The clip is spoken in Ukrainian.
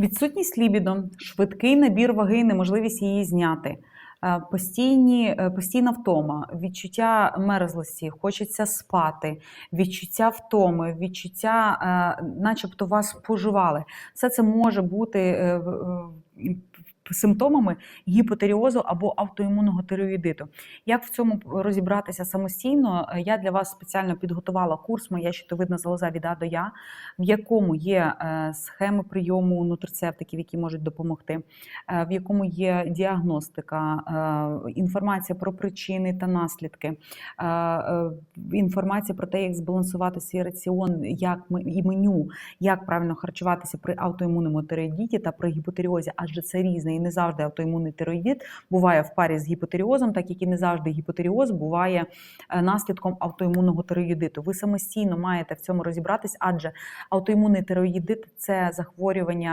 Відсутність лібідо, швидкий набір ваги, неможливість її зняти. е, Постійні, е, постійна втома, відчуття мерзлості, хочеться спати, відчуття втоми, відчуття, е, начебто вас поживали. Все це може бути симптомами гіпотеріозу або автоімунного тиреоїдиту. Як в цьому розібратися самостійно? Е, Я для вас спеціально підготувала курс Моя щитовидна залоза від А до Я, в якому є е, схеми прийому нутрицептиків, які можуть допомогти, е, в якому є діагностика, інформація про причини та наслідки, інформація про те, як збалансувати свій раціон, як і меню, як правильно харчуватися при автоімунному тиреоїдіті та при гіпотеріозі, адже це різне не завжди автоімунний тироїдит буває в парі з гіпотеріозом, так як і не завжди гіпотеріоз буває е, наслідком автоімунного тироїдиту. Ви самостійно маєте в цьому розібратись, адже автоімунний тироїдит це захворювання.